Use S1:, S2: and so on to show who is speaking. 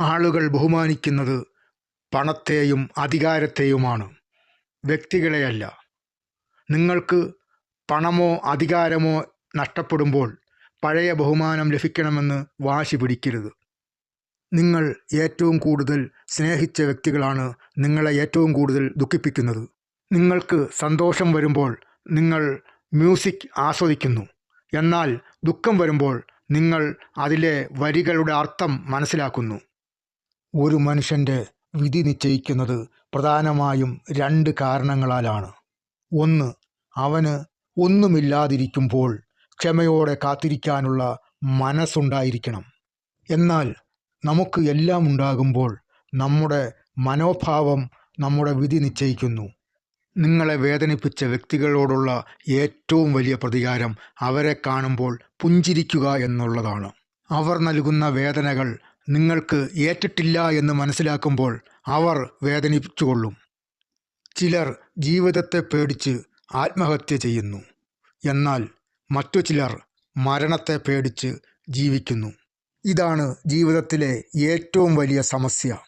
S1: ആളുകൾ ബഹുമാനിക്കുന്നത് പണത്തെയും അധികാരത്തെയുമാണ്. വ്യക്തികളെയല്ല. നിങ്ങൾക്ക് പണമോ അധികാരമോ നഷ്ടപ്പെടുമ്പോൾ പഴയ ബഹുമാനം ലഭിക്കണമെന്ന് വാശി പിടിക്കരുത്. നിങ്ങൾ ഏറ്റവും കൂടുതൽ സ്നേഹിച്ച വ്യക്തികളാണ് നിങ്ങളെ ഏറ്റവും കൂടുതൽ ദുഃഖിപ്പിക്കുന്നത്. നിങ്ങൾക്ക് സന്തോഷം വരുമ്പോൾ നിങ്ങൾ മ്യൂസിക് ആസ്വദിക്കുന്നു. എന്നാൽ ദുഃഖം വരുമ്പോൾ നിങ്ങൾ അതിലെ വരികളുടെ അർത്ഥം മനസ്സിലാക്കുന്നു. ഒരു മനുഷ്യന്റെ വിധി നിശ്ചയിക്കുന്നത് പ്രധാനമായും രണ്ട് കാരണങ്ങളാലാണ്. ഒന്ന് അവന് ഒന്നുമില്ലാതിരിക്കുമ്പോൾ ക്ഷമയോടെ കാത്തിരിക്കാനുള്ള മനസ്സുണ്ടായിരിക്കണം. എന്നാൽ നമുക്ക് എല്ലാം ഉണ്ടാകുമ്പോൾ നമ്മുടെ മനോഭാവം നമ്മുടെ വിധി നിശ്ചയിക്കുന്നു. നിങ്ങളെ വേദനിപ്പിച്ച വ്യക്തികളോടുള്ള ഏറ്റവും വലിയ പ്രതികാരം അവരെ കാണുമ്പോൾ പുഞ്ചിരിക്കുക എന്നുള്ളതാണ്. അവർ നൽകുന്ന വേദനകൾ നിങ്ങൾക്ക് ഏറ്റിട്ടില്ല എന്ന് മനസ്സിലാക്കുമ്പോൾ അവർ വേദനിച്ചുകൊള്ളും ചിലർ ജീവിതത്തെ പേടിച്ച് ആത്മഹത്യ ചെയ്യുന്നു. എന്നാൽ മറ്റു ചിലർ മരണത്തെ പേടിച്ച് ജീവിക്കുന്നു. ഇതാണ് ജീവിതത്തിലെ ഏറ്റവും വലിയ സമസ്യ.